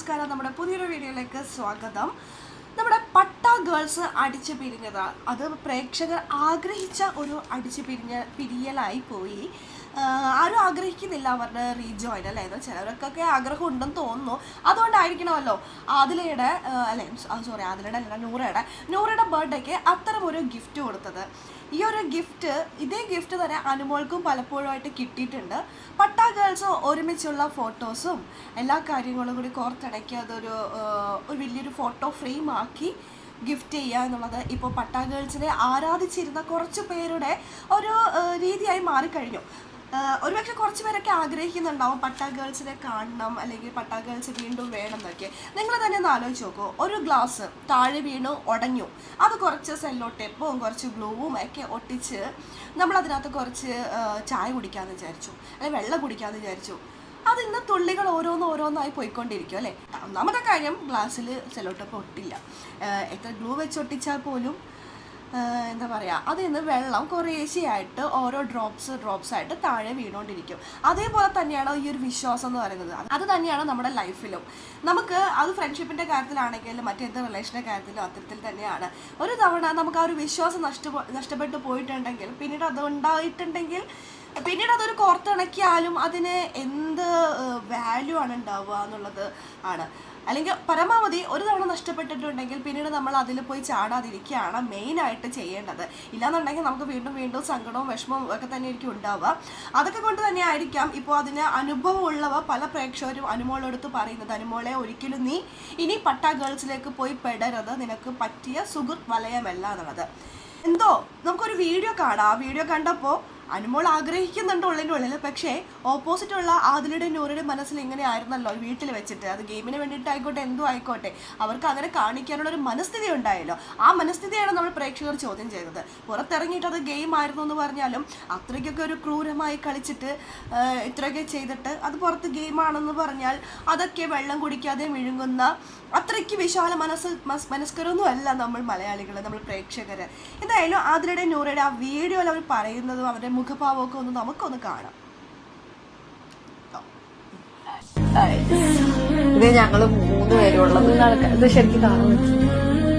നമസ്കാരം. നമ്മുടെ പുതിയൊരു വീഡിയോയിലേക്ക് സ്വാഗതം. നമ്മുടെ പട്ട ഗേൾസ് അടിച്ചു പിരിഞ്ഞത്. അത് പ്രേക്ഷകർ ആഗ്രഹിച്ച ഒരു അടിച്ചു പിരിഞ്ഞ പിരിയലായി പോയി. ആരും ആഗ്രഹിക്കുന്നില്ല അവരുടെ റീജോയിൻ അല്ലേ? എന്നാൽ ചിലവർക്കൊക്കെ ആഗ്രഹം ഉണ്ടെന്ന് തോന്നുന്നു. അതുകൊണ്ടായിരിക്കണമല്ലോ ആദിലയുടെ അല്ലേ സോറി ആദിലയുടെ അല്ല നൂറയുടെ നൂറയുടെ ബർത്ത്ഡേക്ക് അത്തരം ഒരു ഗിഫ്റ്റ് കൊടുത്തത്. ഈ ഒരു ഗിഫ്റ്റ് ഇതേ ഗിഫ്റ്റ് തന്നെ അനുമോൾക്കും പലപ്പോഴുമായിട്ട് കിട്ടിയിട്ടുണ്ട്. പട്ടാ ഗേൾസ് ഒരുമിച്ചുള്ള ഫോട്ടോസും എല്ലാ കാര്യങ്ങളും കൂടി കോർത്തിണക്കി അതൊരു ഒരു വലിയൊരു ഫോട്ടോ ഫ്രെയിം ആക്കി ഗിഫ്റ്റ് ചെയ്യുക എന്നുള്ളത് ഇപ്പോൾ പട്ടാ ഗേൾസിനെ ആരാധിച്ചിരുന്ന കുറച്ച് പേരുടെ ഒരു രീതിയായി മാറിക്കഴിഞ്ഞു. ഒരുപക്ഷെ കുറച്ച് പേരൊക്കെ ആഗ്രഹിക്കുന്നുണ്ടാവും പട്ടാ ഗേൾസിനെ കാണണം അല്ലെങ്കിൽ പട്ടാ ഗേൾസ് വീണ്ടും വേണം എന്നൊക്കെ നിങ്ങൾ തന്നെ ഒന്ന് ആലോചിച്ച് നോക്കൂ. ഒരു ഗ്ലാസ് താഴെ വീണു ഉടഞ്ഞു. അത് കുറച്ച് സെല്ലോ ടെപ്പും കുറച്ച് ഗ്ലൂവും ഒക്കെ ഒട്ടിച്ച് നമ്മൾ അതിനകത്ത് കുറച്ച് ചായ കുടിക്കാമെന്ന് വിചാരിച്ചു. അല്ലെങ്കിൽ വെള്ളം കുടിക്കാമെന്ന് വിചാരിച്ചു. അത് ഇന്ന് തുള്ളികൾ ഓരോന്ന് ഓരോന്നായി പോയിക്കൊണ്ടിരിക്കും അല്ലേ? ഒന്നാമത്തെ കാര്യം ഗ്ലാസ്സിൽ സെല്ലോ ടെപ്പ് ഒട്ടില്ല. എത്ര ഗ്ലൂ വെച്ച് ഒട്ടിച്ചാൽ പോലും എന്താ പറയുക അതിൽ നിന്ന് വെള്ളം കുറേശ്ശെയായിട്ട് ഓരോ ഡ്രോപ്സ് ഡ്രോപ്സ് ആയിട്ട് താഴെ വീണുകൊണ്ടിരിക്കും അതേപോലെ തന്നെയാണ് ഈ ഒരു വിശ്വാസം എന്ന് പറയുന്നത്. അത് തന്നെയാണ് നമ്മുടെ ലൈഫിലും. നമുക്ക് അത് ഫ്രണ്ട്ഷിപ്പിന്റെ കാര്യത്തിലാണെങ്കിലും മറ്റേത് റിലേഷന്റെ കാര്യത്തിലും അത്തരത്തിൽ തന്നെയാണ്. ഒരു തവണ നമുക്ക് ആ ഒരു വിശ്വാസം നഷ്ടപ്പെട്ടു പോയിട്ടുണ്ടെങ്കിൽ പിന്നീട് അത് ഉണ്ടായിട്ടുണ്ടെങ്കിൽ പിന്നീട് അതൊരു കോർത്തിണക്കിയാലും അതിന് എന്ത് വാല്യൂ ആണ് ഉണ്ടാവുക എന്നുള്ളത് ആണ്. അല്ലെങ്കിൽ പരമാവധി ഒരു തവണ നഷ്ടപ്പെട്ടിട്ടുണ്ടെങ്കിൽ പിന്നീട് നമ്മൾ അതിൽ പോയി ചാടാതിരിക്കുകയാണ് മെയിനായിട്ട് ചെയ്യേണ്ടത്. ഇല്ലാന്നുണ്ടെങ്കിൽ നമുക്ക് വീണ്ടും വീണ്ടും സങ്കടവും വിഷമവും ഒക്കെ തന്നെ ആയിരിക്കും ഉണ്ടാവുക. അതൊക്കെ കൊണ്ട് തന്നെ ആയിരിക്കാം ഇപ്പോൾ അതിന് അനുഭവമുള്ളവ പല പ്രേക്ഷകരും അനുമോളെടുത്ത് പറയുന്നത്. അനുമോളെ ഒരിക്കലും നീ ഇനി പട്ട ഗേൾസിലേക്ക് പോയി പെടരുത്. നിനക്ക് പറ്റിയ സുഹൃത് വലയമല്ല എന്നുള്ളത്. എന്തോ നമുക്കൊരു വീഡിയോ കാണാം. ആ വീഡിയോ കണ്ടപ്പോൾ അനുമോൾ ആഗ്രഹിക്കുന്നുണ്ട് ഉള്ളിന്റെ ഉള്ളിൽ പക്ഷേ ഓപ്പോസിറ്റ് ഉള്ള ആദിലയുടെ നൂറിയുടെ മനസ്സിൽ ഇങ്ങനെ ആയിരുന്നല്ലോ വീട്ടിൽ വെച്ചിട്ട്. അത് ഗെയിമിന് വേണ്ടിയിട്ടായിക്കോട്ടെ എന്തോ ആയിക്കോട്ടെ അവർക്ക് അങ്ങനെ കാണിക്കാനുള്ള ഒരു മനസ്ഥിതി ഉണ്ടായല്ലോ. ആ മനസ്ഥിതിയാണ് നമ്മൾ പ്രേക്ഷകർ ചോദ്യം ചെയ്തത്. പുറത്തിറങ്ങിയിട്ട് അത് ഗെയിം ആയിരുന്നു എന്ന് പറഞ്ഞാലും അത്രയ്ക്കൊക്കെ ഒരു ക്രൂരമായി കളിച്ചിട്ട് ഇത്രയൊക്കെ ചെയ്തിട്ട് അത് പുറത്ത് ഗെയിമാണെന്ന് പറഞ്ഞാൽ അതൊക്കെ വെള്ളം കുടിക്കാതെ വിഴുങ്ങുന്ന അത്രയ്ക്ക് വിശാല മനസ്സ് മനസ്കരൊന്നും അല്ല നമ്മൾ മലയാളികൾ നമ്മൾ പ്രേക്ഷകർ. എന്തായാലും ആതിരയുടെ നൂറയുടെ ആ വീഡിയോയിൽ അവർ പറയുന്നതും അവരുടെ മുഖഭാവമൊക്കെ ഒന്ന് നമുക്കൊന്ന് കാണാം. ഇത് ഞങ്ങൾ മൂന്ന് പേരുള്ളത്. മൂന്നാൾക്കാർ ഇത് ശരിക്കും കാണാൻ പറ്റും.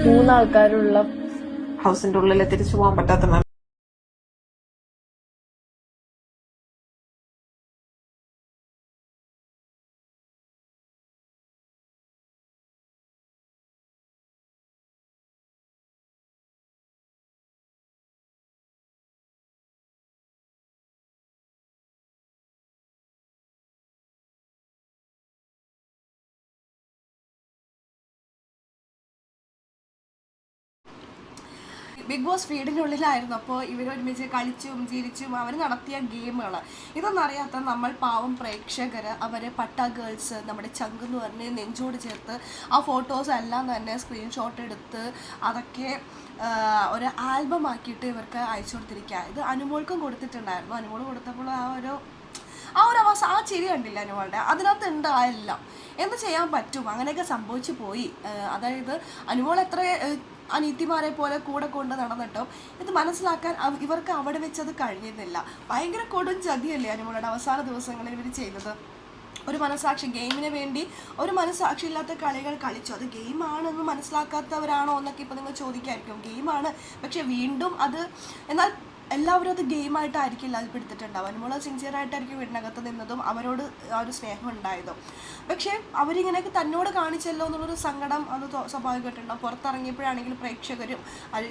മൂന്നാൾക്കാരുള്ള ഹൗസിന്റെ ഉള്ളിൽ തിരിച്ചു പോകാൻ പറ്റാത്ത ബിഗ് ബോസ് വീടിനുള്ളിലായിരുന്നു. അപ്പോൾ ഇവരൊരുമിച്ച് കളിച്ചും ചിരിച്ചും അവർ നടത്തിയ ഗെയിമുകൾ ഇതൊന്നും അറിയാത്ത നമ്മൾ പാവം പ്രേക്ഷകർ അവർ പട്ട ഗേൾസ് നമ്മുടെ ചങ്ക് എന്ന് പറഞ്ഞ് നെഞ്ചോട് ചേർത്ത് ആ ഫോട്ടോസ് എല്ലാം തന്നെ സ്ക്രീൻഷോട്ട് എടുത്ത് അതൊക്കെ ഒരു ആൽബം ആക്കിയിട്ട് ഇവർക്ക് അയച്ചു കൊടുത്തിരിക്കുക ഇത് അനുമോൾക്കും കൊടുത്തിട്ടുണ്ടായിരുന്നു. അനുമോൾ കൊടുത്തപ്പോൾ ആ ഒരു ആ ഒരു അവസ്ഥ ആ ചിരി കണ്ടില്ല അനുമോളുടെ? അതിനകത്ത് ഉണ്ട് ആ എല്ലാം. എന്ത് ചെയ്യാൻ പറ്റും? അങ്ങനെയൊക്കെ സംഭവിച്ചു പോയി. അതായത് അനുമോൾ എത്ര അനീതിമാരെ പോലെ കൂടെ കൊണ്ട് നടന്നിട്ടും ഇത് മനസ്സിലാക്കാൻ ഇവർക്ക് അവിടെ വെച്ചത് കഴിയുന്നില്ല. ഭയങ്കര കൊടും ചതിയല്ലേ അനുമോളുടെ അവസാന ദിവസങ്ങളിൽ ഇവർ ചെയ്തത്? ഒരു മനസാക്ഷി ഗെയിമിന് വേണ്ടി ഒരു മനസാക്ഷി ഇല്ലാത്ത കളികൾ കളിച്ചു. അത് ഗെയിമാണെന്ന് മനസ്സിലാക്കാത്തവരാണോ എന്നൊക്കെ ഇപ്പം നിങ്ങൾ ചോദിക്കായിരിക്കും. ഗെയിമാണ്. പക്ഷെ വീണ്ടും അത് എന്നാൽ എല്ലാവരും അത് ഗെയിമായിട്ടായിരിക്കില്ല അതിൽ പിടുത്തിട്ടുണ്ടാവും അനുമോൾ സിൻസിയർ ആയിട്ടായിരിക്കും വീടിനകത്ത് നിന്നതും അവരോട് ആ ഒരു സ്നേഹം ഉണ്ടായതും. പക്ഷേ അവരിങ്ങനെയൊക്കെ തന്നോട് കാണിച്ചല്ലോ എന്നുള്ളൊരു സങ്കടം അത് സ്വാഭാവികമായിട്ടുണ്ടാവും. പുറത്തിറങ്ങിയപ്പോഴാണെങ്കിൽ പ്രേക്ഷകരും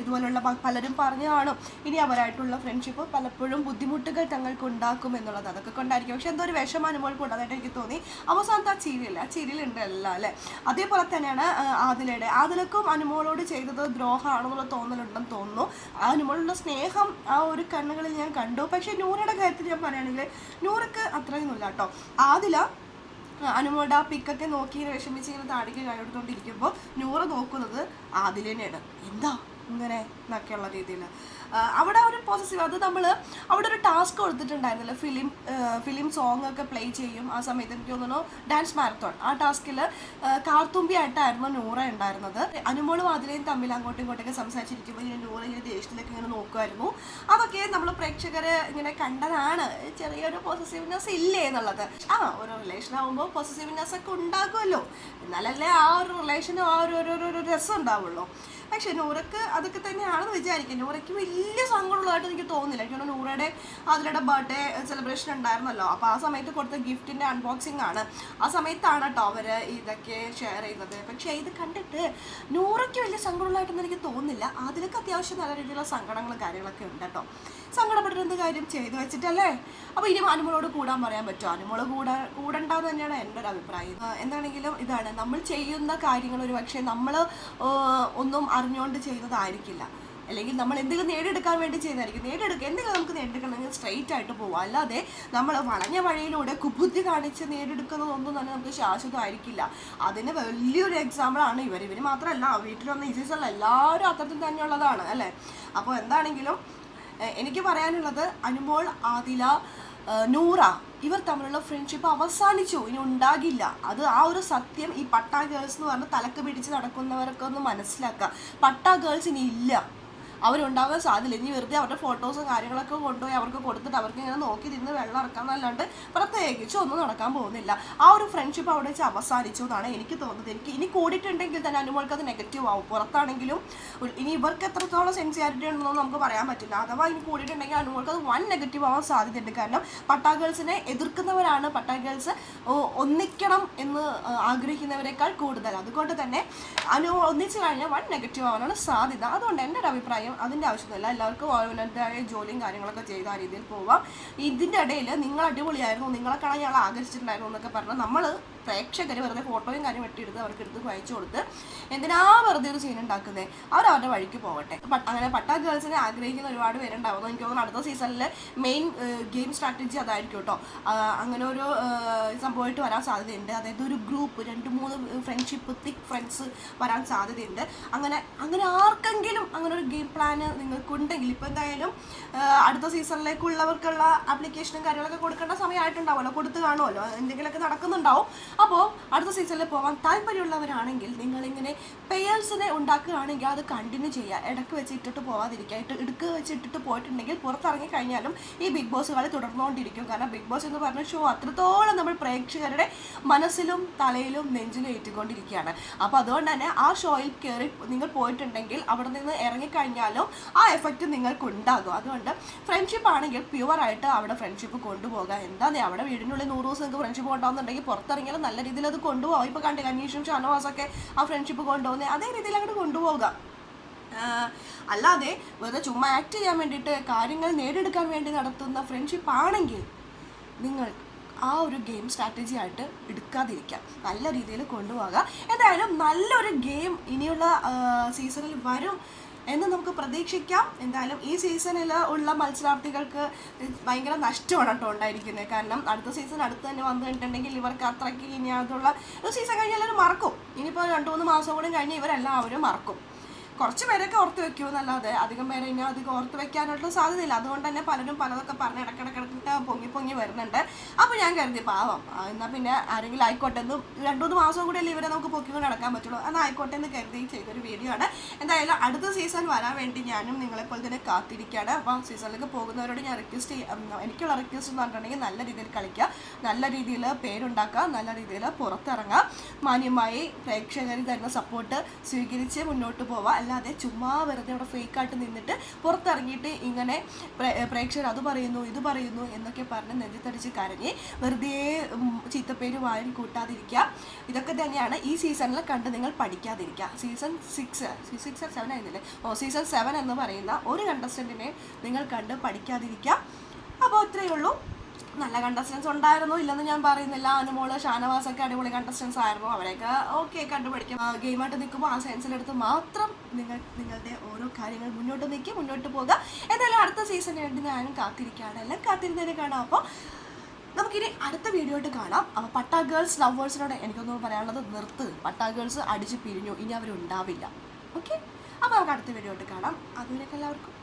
ഇതുപോലുള്ള പലരും പറഞ്ഞു കാണും. ഇനി അവരായിട്ടുള്ള ഫ്രണ്ട്ഷിപ്പ് പലപ്പോഴും ബുദ്ധിമുട്ടുകൾ തങ്ങൾക്ക് ഉണ്ടാക്കും എന്നുള്ളത് അതൊക്കെ കൊണ്ടായിരിക്കും. പക്ഷെ എന്തോ ഒരു വിഷമം അനുഭവം കൂടാതായിട്ട് എനിക്ക് തോന്നി. അവസാനത്തെ ആ ചീരിയല്ല? ആ ചീരിയലുണ്ട് അല്ലേ? അതേപോലെ തന്നെയാണ് ആതിലയുടെ ആദിലക്കും അനുമോളോട് ചെയ്തത് ദ്രോഹമാണെന്നുള്ള തോന്നലുണ്ടെന്ന് തോന്നുന്നു. അനുമോളുള്ള സ്നേഹം ആ ഒരു കണ്ണുകളിൽ ഞാൻ കണ്ടു. പക്ഷേ നൂറയുടെ കാര്യത്തിൽ ഞാൻ പറയുകയാണെങ്കിൽ നൂറക്ക് അത്രയൊന്നുമില്ല കേട്ടോ. ആദില അനുമോട പിക്കൊക്കെ നോക്കി വിഷമിച്ച് ഇങ്ങനെ താടിക്ക് കൈയെടുത്തോണ്ടിരിക്കുമ്പോൾ നൂറ് നോക്കുന്നത് ആദിലേനെയാണ്. എന്താ? ഇങ്ങനെ എന്നൊക്കെയുള്ള രീതിയിൽ അവിടെ ഒരു പോസിറ്റീവ് അത് നമ്മൾ അവിടെ ഒരു ടാസ്ക് കൊടുത്തിട്ടുണ്ടായിരുന്നില്ല. ഫിലിം ഫിലിം സോങ് ഒക്കെ പ്ലേ ചെയ്യും. ആ സമയത്ത് എനിക്ക് തോന്നുന്നു ഡാൻസ് മാരത്തോൺ ആ ടാസ്കിൽ കാർത്തുമ്പി ആയിട്ടായിരുന്നു നൂറ ഉണ്ടായിരുന്നത്. അനുമോളും അതിലെയും തമ്മിൽ അങ്ങോട്ടും ഇങ്ങോട്ടൊക്കെ സംസാരിച്ചിരിക്കുമ്പോൾ ഇങ്ങനെ നൂറ ഇങ്ങനെ ദേഷ്യത്തിലൊക്കെ ഇങ്ങനെ നോക്കുമായിരുന്നു അതൊക്കെ നമ്മൾ പ്രേക്ഷകരെ ഇങ്ങനെ കണ്ടതാണ്. ചെറിയൊരു പോസിറ്റീവ്നെസ് ഇല്ലേ എന്നുള്ളത്. ആ ഒരു റിലേഷൻ ആകുമ്പോൾ പോസിറ്റീവ്നെസ് ഒക്കെ ഉണ്ടാകുമല്ലോ. എന്നാലല്ലേ ആ ഒരു റിലേഷനും ആ ഒരു ഒരു- രസം ഉണ്ടാവുള്ളൂ. പക്ഷെ നൂറക്ക് അതൊക്കെ തന്നെയാണെന്ന് വിചാരിക്കും. നൂറയ്ക്ക് വലിയ സങ്കടമുള്ളതായിട്ട് എനിക്ക് തോന്നുന്നില്ല. കാരണം നൂറയുടെ അതിലൂടെ ബർത്ത്ഡേ സെലിബ്രേഷൻ ഉണ്ടായിരുന്നല്ലോ. അപ്പോൾ ആ സമയത്ത് കൊടുത്ത ഗിഫ്റ്റിന്റെ അൺബോക്സിംഗ് ആണ്. ആ സമയത്താണ് കേട്ടോ അവർ ഇതൊക്കെ ഷെയർ ചെയ്യുന്നത്. പക്ഷേ ഇത് കണ്ടിട്ട് നൂറയ്ക്ക് വലിയ സങ്കടമുള്ളതായിട്ടൊന്നും എനിക്ക് തോന്നുന്നില്ല. അതിലൊക്കെ അത്യാവശ്യം നല്ല രീതിയിലുള്ള സങ്കടങ്ങളും കാര്യങ്ങളൊക്കെ ഉണ്ട് കേട്ടോ സങ്കടപ്പെട്ടിരുന്ന കാര്യം ചെയ്തു വെച്ചിട്ടല്ലേ? അപ്പോൾ ഇനി അനുമോളോട് കൂടാൻ പറയാൻ പറ്റുമോ? അനുമോൾ കൂടാ കൂടണ്ടെന്ന് തന്നെയാണ് എന്റെ ഒരു അഭിപ്രായം. എന്താണെങ്കിലും ഇതാണ്. നമ്മൾ ചെയ്യുന്ന കാര്യങ്ങൾ ഒരു പക്ഷേ നമ്മൾ ഒന്നും അറിഞ്ഞുകൊണ്ട് ചെയ്തതായിരിക്കില്ല. അല്ലെങ്കിൽ നമ്മൾ എന്തെങ്കിലും നേടിയെടുക്കാൻ വേണ്ടി ചെയ്യുന്നതായിരിക്കും നേടിയെടുക്കുക എന്തെങ്കിലും നമുക്ക് നേടിയെടുക്കണമെങ്കിൽ സ്ട്രെയിറ്റ് ആയിട്ട് പോവാം. അല്ലാതെ നമ്മൾ വളഞ്ഞ വഴിയിലൂടെ കുബുദ്ധി കാണിച്ച് നേടിയെടുക്കുന്നതൊന്നും തന്നെ നമുക്ക് ശാശ്വതമായിരിക്കില്ല. അതിന് വലിയൊരു എക്സാമ്പിളാണ് ഇവർ ഇവർ മാത്രമല്ല വീട്ടിലൊന്നും ഇസീസുള്ള എല്ലാവരും അത്തരത്തിൽ തന്നെയുള്ളതാണ് അല്ലേ? അപ്പോൾ എന്താണെങ്കിലും എനിക്ക് പറയാനുള്ളത് അനുമോൾ ആദില നൂറ ഇവർ തമ്മിലുള്ള ഫ്രണ്ട്ഷിപ്പ് അവസാനിച്ചു. ഇനി ഉണ്ടാകില്ല. അത് ആ ഒരു സത്യം ഈ പട്ടാ ഗേൾസ് എന്ന് പറഞ്ഞ തലക്ക് പിടിച്ച് നടക്കുന്നവർക്കൊന്ന് മനസ്സിലാക്കുക. പട്ടാ ഗേൾസ് ഇനി ഇല്ല. അവരുണ്ടാകാൻ സാധ്യത ഇനി വെറുതെ അവരുടെ ഫോട്ടോസും കാര്യങ്ങളൊക്കെ കൊണ്ടുപോയി അവർക്ക് കൊടുത്തിട്ട് അവർക്ക് ഇങ്ങനെ നോക്കി തിന്ന് വെള്ളം ഇറക്കാന്നല്ലാണ്ട് പ്രത്യേകിച്ച് ഒന്നും നടക്കാൻ പോകുന്നില്ല. ആ ഒരു ഫ്രണ്ട്ഷിപ്പ് അവിടെ വെച്ച് അവസാനിച്ചു എന്നാണ് എനിക്ക് തോന്നുന്നത്. എനിക്ക് ഇനി കൂടിയിട്ടുണ്ടെങ്കിൽ തന്നെ അനുമോൾക്ക് അത് നെഗറ്റീവ് ആവും. പുറത്താണെങ്കിലും ഇനി ഇവർക്ക് എത്രത്തോളം സെൻസിയാരിറ്റി ഉണ്ടെന്ന് നമുക്ക് പറയാൻ പറ്റില്ല. അഥവാ ഇനി കൂടിയിട്ടുണ്ടെങ്കിൽ അനുമോൾക്ക് അത് വൺ നെഗറ്റീവ് ആവാൻ സാധ്യതയുണ്ട്. കാരണം പട്ടാ ഗേൾസിനെ എതിർക്കുന്നവരാണ്. പട്ടാ ഗേൾസ് ഒന്നിക്കണം എന്ന് ആഗ്രഹിക്കുന്നവരെക്കാൾ കൂടുതൽ. അതുകൊണ്ട് തന്നെ അനു ഒന്നിച്ചു കഴിഞ്ഞാൽ വൺ നെഗറ്റീവ് ആവാനാണ് സാധ്യത. അതുകൊണ്ട് എന്റെ ഒരു അഭിപ്രായം അതിന്റെ ആവശ്യമൊന്നുമില്ല എല്ലാവർക്കും അവനവന്റെതായ ജോലിയും കാര്യങ്ങളൊക്കെ ചെയ്ത ആ രീതിയിൽ പോവാം. ഇതിന്റെ ഇടയിൽ നിങ്ങൾ അടിപൊളിയായിരുന്നു നിങ്ങളെ കാണാൻ ഞങ്ങൾ ആകർഷിച്ചിട്ടുണ്ടായിരുന്നു എന്നൊക്കെ പറഞ്ഞാൽ നമ്മൾ പ്രേക്ഷകർ വെറുതെ ഫോട്ടോയും കാര്യം വെട്ടിയെടുത്ത് അവർക്ക് എടുത്ത് അയച്ചു കൊടുത്ത് എന്തിനാ വെറുതെ ഒരു സീൻ ഉണ്ടാക്കുന്നത് അവർ അവരുടെ വഴിക്ക് പോകട്ടെ. അങ്ങനെ പട്ടാ ഗേൾസിനെ ആഗ്രഹിക്കുന്ന ഒരുപാട് പേരുണ്ടാവുന്നു എനിക്ക് തോന്നുന്നു അടുത്ത സീസണിൽ മെയിൻ ഗെയിം സ്ട്രാറ്റജി അതായിരിക്കും കേട്ടോ. അങ്ങനെ ഒരു സംഭവമായിട്ട് വരാൻ സാധ്യതയുണ്ട്. അതായത് ഒരു ഗ്രൂപ്പ് രണ്ട് മൂന്ന് ഫ്രണ്ട്ഷിപ്പ് തിക് ഫ്രണ്ട്സ് വരാൻ സാധ്യതയുണ്ട്. അങ്ങനെ അങ്ങനെ ആർക്കെങ്കിലും അങ്ങനെ ഒരു ഗെയിം പ്ലാന് നിങ്ങൾക്കുണ്ടെങ്കിൽ ഇപ്പോൾ എന്തായാലും അടുത്ത സീസണിലേക്കുള്ളവർക്കുള്ള ആപ്ലിക്കേഷനും കാര്യങ്ങളൊക്കെ കൊടുക്കേണ്ട സമയമായിട്ടുണ്ടാവുമല്ലോ. കൊടുത്ത് കാണുമല്ലോ. എന്തെങ്കിലുമൊക്കെ നടക്കുന്നുണ്ടാവും. അപ്പോൾ അടുത്ത സീസണിൽ പോകാൻ താല്പര്യമുള്ളവരാണെങ്കിൽ നിങ്ങളിങ്ങനെ പെയേഴ്സിനെ ഉണ്ടാക്കുകയാണെങ്കിൽ അത് കണ്ടിന്യൂ ചെയ്യുക. ഇടയ്ക്ക് വെച്ച് ഇട്ടിട്ട് പോകാതിരിക്കുക ഇട്ട് ഇടുക്ക് വെച്ച് ഇട്ടിട്ട് പോയിട്ടുണ്ടെങ്കിൽ പുറത്തിറങ്ങി കഴിഞ്ഞാലും ഈ ബിഗ് ബോസ് കളി തുടർന്നുകൊണ്ടിരിക്കും. കാരണം ബിഗ് ബോസ് എന്ന് പറഞ്ഞ ഷോ അത്രത്തോളം നമ്മൾ പ്രേക്ഷകരുടെ മനസ്സിലും തലയിലും നെഞ്ചിലും ഏറ്റുകൊണ്ടിരിക്കുകയാണ്. അപ്പോൾ അതുകൊണ്ട് തന്നെ ആ ഷോയിൽ കയറി നിങ്ങൾ പോയിട്ടുണ്ടെങ്കിൽ അവിടെ നിന്ന് ഇറങ്ങിക്കഴിഞ്ഞാലും ആ എഫക്റ്റ് നിങ്ങൾക്ക് ഉണ്ടാകും അതുകൊണ്ട് ഫ്രണ്ട്ഷിപ്പ് ആണെങ്കിൽ പ്യുവറായിട്ട് അവിടെ ഫ്രണ്ട്ഷിപ്പ് കൊണ്ടുപോകുക. എന്താ അവിടെ വീടിനുള്ളിൽ നൂറ് ദിവസം നിങ്ങൾക്ക് ഫ്രണ്ട്ഷിപ്പ് ഉണ്ടാകുന്നുണ്ടെങ്കിൽ പുറത്തിറങ്ങിയാലും നല്ല രീതിയിൽ അത് കൊണ്ടുപോകാം ഇപ്പോൾ കണ്ടില്ല അനീഷും ഷാനവാസൊക്കെ ആ ഫ്രണ്ട്ഷിപ്പ് കൊണ്ടുപോകുന്നത് അതേ രീതിയിൽ അങ്ങോട്ട് കൊണ്ടുപോവുക. അല്ലാതെ വെറുതെ ചുമ്മാ ആക്ട് ചെയ്യാൻ വേണ്ടിയിട്ട് കാര്യങ്ങൾ നേടിയെടുക്കാൻ വേണ്ടി നടത്തുന്ന ഫ്രണ്ട്ഷിപ്പ് ആണെങ്കിൽ നിങ്ങൾ ആ ഒരു ഗെയിം സ്ട്രാറ്റജി ആയിട്ട് എടുക്കാതിരിക്കാം നല്ല രീതിയിൽ കൊണ്ടുപോകുക എന്തായാലും നല്ലൊരു ഗെയിം ഇനിയുള്ള സീസണിൽ വരും. എന്ന് നമുക്ക് പ്രതീക്ഷിക്കാം. എന്തായാലും ഈ സീസണിൽ ഉള്ള മത്സരാർത്ഥികൾക്ക് ഭയങ്കര നഷ്ടമാണ് കേട്ടോ ഉണ്ടായിരിക്കുന്നത്. കാരണം അടുത്ത സീസൺ അടുത്ത് തന്നെ വന്നു കഴിഞ്ഞിട്ടുണ്ടെങ്കിൽ ഇവർക്ക് അത്രയ്ക്ക് ഇനി അതുള്ള ഒരു സീസൺ കഴിഞ്ഞാൽ മറക്കും. ഇനിയിപ്പോൾ രണ്ട് മൂന്ന് മാസം കൂടി കഴിഞ്ഞ് ഇവരെല്ലാവരും മറക്കും. കുറച്ച് പേരൊക്കെ ഓർത്ത് വെക്കൂ എന്നല്ലാതെ അധികം പേരെ ഇനി അധികം ഓർത്ത് വെക്കാനുള്ള സാധ്യതയില്ല. അതുകൊണ്ട് തന്നെ പലരും പലതൊക്കെ പറഞ്ഞ് ഇടക്കിടക്കിടക്കിട്ട് പൊങ്ങി പൊങ്ങി വരുന്നുണ്ട്. അപ്പോൾ ഞാൻ കരുതി പാവം. എന്നാൽ പിന്നെ ആരെങ്കിലും ആയിക്കോട്ടെ എന്ന് രണ്ടു മൂന്ന് മാസം കൂടെ ഇവരെ നമുക്ക് പൊക്കിക്കൊണ്ട് നടക്കാൻ പറ്റുള്ളൂ. എന്നാൽ ആയിക്കോട്ടെ എന്ന് കരുതി ചെയ്തൊരു വീഡിയോ ആണ്. എന്തായാലും അടുത്ത സീസൺ വരാൻ വേണ്ടി ഞാനും നിങ്ങളെപ്പോലെ തന്നെ കാത്തിരിക്കുകയാണ് അപ്പോൾ സീസണിലേക്ക് പോകുന്നവരോട് ഞാൻ റിക്വസ്റ്റ് എനിക്കുള്ള റിക്വസ്റ്റ് എന്ന് പറഞ്ഞിട്ടുണ്ടെങ്കിൽ നല്ല രീതിയിൽ കളിക്കുക. നല്ല രീതിയിൽ പേരുണ്ടാക്കുക. നല്ല രീതിയിൽ പുറത്തിറങ്ങുക. മാന്യമായി പ്രേക്ഷകരിൽ തരുന്ന സപ്പോർട്ട് സ്വീകരിച്ച് മുന്നോട്ട് പോവുക. അല്ലാതെ ചുമ്മാ വെറുതെ അവിടെ ഫേക്കായിട്ട് നിന്നിട്ട് പുറത്തിറങ്ങിയിട്ട് ഇങ്ങനെ പ്രേ- പ്രേക്ഷകർ അത് പറയുന്നു ഇത് പറയുന്നു എന്നൊക്കെ പറഞ്ഞ് നെഞ്ചത്തടിച്ച് കരഞ്ഞ് വെറുതെ ചീത്തപ്പേര് വായിൽ കൂട്ടാതിരിക്കുക. ഇതൊക്കെ തന്നെയാണ് ഈ സീസണിൽ കണ്ട് നിങ്ങൾ പഠിക്കാതിരിക്കുക. സീസൺ സിക്സ് സിക്സ് സെവൻ ആയിരുന്നില്ലേ? ഓ സീസൺ സെവൻ എന്ന് പറയുന്ന ഒരു കണ്ടസ്റ്റന്റിനെ നിങ്ങൾ കണ്ട് പഠിക്കാതിരിക്കുക. അപ്പോൾ ഇത്രയേ ഉള്ളൂ. നല്ല കണ്ടസ്റ്റൻസ് ഉണ്ടായിരുന്നു. ഇല്ലെന്ന് ഞാൻ പറയുന്നില്ല. അനുമോൾ ഷാനവാസ് ഒക്കെ അടിപൊളി കണ്ടസ്റ്റൻസ് ആയിരുന്നു. അവരെയൊക്കെ ഓക്കെ കണ്ടുപിടിക്കും. ഗെയിമായിട്ട് നിൽക്കുമ്പോൾ ആ സയൻസിലെടുത്ത് മാത്രം നിങ്ങൾ നിങ്ങളുടെ ഓരോ കാര്യങ്ങൾ മുന്നോട്ട് നിൽക്കി മുന്നോട്ട് പോകുക എന്തായാലും അടുത്ത സീസണിന് വേണ്ടി ഞാനും കാത്തിരിക്കുകയാണ്. എല്ലാം കാത്തിരുന്നതിനെ കാണാം. അപ്പോൾ നമുക്കിനി അടുത്ത വീഡിയോ ആയിട്ട് കാണാം. അപ്പോൾ പട്ടാ ഗേൾസ് ലവേഴ്സിനോട് എനിക്കൊന്നും പറയാനുള്ളത് നിർത്ത്. പട്ടാ ഗേൾസ് അടിച്ച് പിരിഞ്ഞു. ഇനി അവരുണ്ടാവില്ല. ഓക്കെ അപ്പോൾ നമുക്ക് അടുത്ത വീഡിയോ ആയിട്ട് കാണാം. അതുവരെയൊക്കെ എല്ലാവർക്കും.